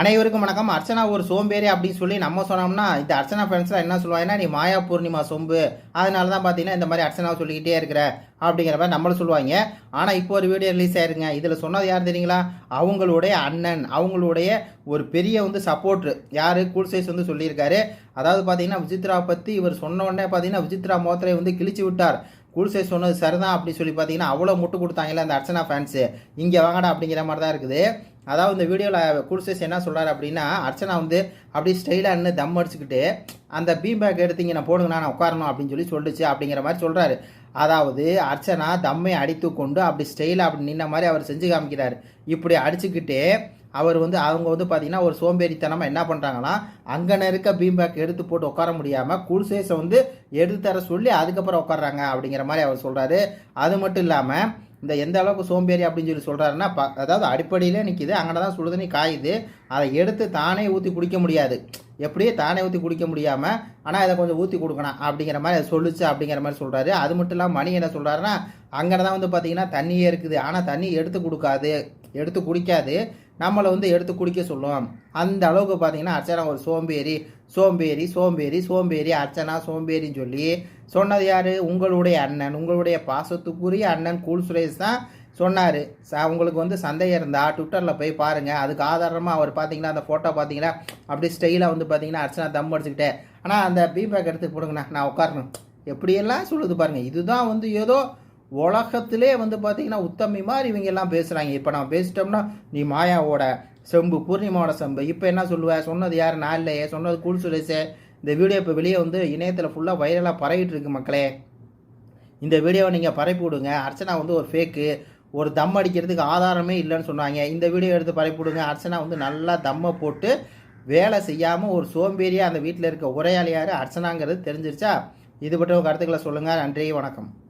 அனைவருக்கும் வணக்கம். அர்ச்சனா ஒரு சோம்பேறி அப்படின்னு சொல்லி நம்ம சொன்னோம்னா இந்த அர்ச்சனா ஃப்ரெண்ட்ஸ்லாம் என்ன சொல்லுவாங்கன்னா நீ மாயா பூர்ணிமா சொம்பு. அதனால தான் பார்த்தீங்கன்னா இந்த மாதிரி அர்ச்சனாவை சொல்லிக்கிட்டே இருக்கிற அப்படிங்கிற மாதிரி நம்மளும் சொல்லுவாங்க. ஆனால் இப்போ ஒரு வீடியோ ரிலீஸ் ஆயிருங்க. இதில் சொன்னது யார் தெரியுங்களா? அவங்களுடைய அண்ணன். அவங்களுடைய ஒரு பெரிய வந்து சப்போர்ட்ரு யார்? கூல் சைஸ் வந்து சொல்லியிருக்காரு. அதாவது பார்த்தீங்கன்னா விசித்ரா பற்றி இவர் சொன்ன உடனே பார்த்தீங்கன்னா விசித்ரா மோத்திரை வந்து கிழிச்சு விட்டார். குல்சே சொன்னது சரிதான் அப்படின்னு சொல்லி பார்த்தீங்கன்னா அவ்வளோ முட்டு கொடுத்தாங்கல்ல அந்த அர்ச்சனா ஃபேன்ஸு இங்கே வாங்கடா அப்படிங்கிற மாதிரி தான் இருக்குது. அதாவது இந்த வீடியோவில் குல்சேஸ் என்ன சொல்கிறார் அப்படின்னா அர்ச்சனா வந்து அப்படியே ஸ்டைலாக நின்று தம் அடிச்சுக்கிட்டு அந்த பீம் பேக் எடுத்தீங்க நான் போடுங்கண்ணா நான் உட்காரணும் அப்படின்னு சொல்லி சொல்லிச்சு அப்படிங்கிற மாதிரி சொல்கிறாரு அதாவது அர்ச்சனா தம்மை அடித்து கொண்டு அப்படி ஸ்டைலாக அப்படி நின்ன மாதிரி அவர் செஞ்சு காமிக்கிறார். இப்படி அடிச்சுக்கிட்டு அவர் வந்து அவங்க வந்து பார்த்தீங்கன்னா ஒரு சோம்பேறித்தனமாக என்ன பண்ணுறாங்கன்னா அங்கே இருக்க பீம் பேக் எடுத்து போட்டு உட்கார முடியாமல் குடிசேஸை வந்து எடுத்து தர சொல்லி அதுக்கப்புறம் உட்காடுறாங்க அப்படிங்கிற மாதிரி அவர் சொல்கிறாரு அது மட்டும் இல்லாமல் இந்த எந்த அளவுக்கு சோம்பேறி அப்படின்னு சொல்லி சொல்கிறாருன்னா ப அதாவது அடிப்படையிலே நிற்கிது அங்கே தான் சுடு தண்ணி காயுது. அதை எடுத்து தானே ஊற்றி குடிக்க முடியாது. எப்படியே தானே ஊற்றி குடிக்க முடியாமல் ஆனால் இதை கொஞ்சம் ஊற்றி கொடுக்கணும் அப்படிங்கிற மாதிரி அதை சொல்லுச்சு அப்படிங்கிற மாதிரி சொல்கிறாரு அது மட்டும் இல்லாமல் மணி என்ன சொல்கிறாருன்னா அங்கே தான் வந்து பார்த்திங்கன்னா தண்ணியே இருக்குது. ஆனால் தண்ணி எடுத்து கொடுக்காது எடுத்து குடிக்காது. நம்மளை வந்து எடுத்து குடிக்க சொல்லும். அந்த அளவுக்கு பார்த்தீங்கன்னா அர்ச்சனா ஒரு சோம்பேறி சோம்பேறி சோம்பேறி சோம்பேறி அர்ச்சனா சோம்பேறின்னு சொல்லி சொன்னது யார்? உங்களுடைய அண்ணன் உங்களுடைய பாசத்துக்குரிய அண்ணன் கூல் சுரேஷ் தான் சொன்னார். உங்களுக்கு வந்து சந்தேகம் இருந்தால் ட்விட்டரில் போய் பாருங்கள் அதுக்கு ஆதாரமாக அவர் பார்த்தீங்கன்னா அந்த ஃபோட்டோ பார்த்தீங்கன்னா அப்படி ஸ்டைலாக வந்து பார்த்தீங்கன்னா அர்ச்சனா தம் அடிச்சுக்கிட்டே ஆனால் அந்த பீபேக் எடுத்து போடுங்கண்ணா நான் உட்காரணும். எப்படியெல்லாம் சொல்லுது பாருங்கள் இதுதான் வந்து ஏதோ உலகத்திலே வந்து பார்த்தீங்கன்னா உத்தமி மாதிரி இவங்க எல்லாம் பேசுகிறாங்க இப்போ நான் பேசிட்டோம்னா நீ மாயாவோட செம்பு பூர்ணிமாவோட செம்பு. இப்போ என்ன சொல்லுவேன் சொன்னது யார்? நான் இல்லையே. சொன்னது கூல் சுரேஷே. இந்த வீடியோ இப்போ வெளியே வந்து இணையத்தில் ஃபுல்லாக வைரலாக பரவிட்டு இருக்கு மக்களே. இந்த வீடியோவை நீங்கள் பரப்பி விடுங்க. அர்ச்சனா வந்து ஒரு ஃபேக்கு ஒரு தம் அடிக்கிறதுக்கு ஆதாரமே இல்லைன்னு சொன்னாங்க. இந்த வீடியோ எடுத்து பரப்பி விடுங்க. அர்ச்சனா வந்து நல்லா தம்மை போட்டு வேலை செய்யாமல் ஒரு சோம்பேறியாக அந்த வீட்டில் இருக்க உரையாளியார் அர்ச்சனாங்கிறது தெரிஞ்சிருச்சா? இது பற்றி கருத்துக்களை சொல்லுங்கள் நன்றி. வணக்கம்.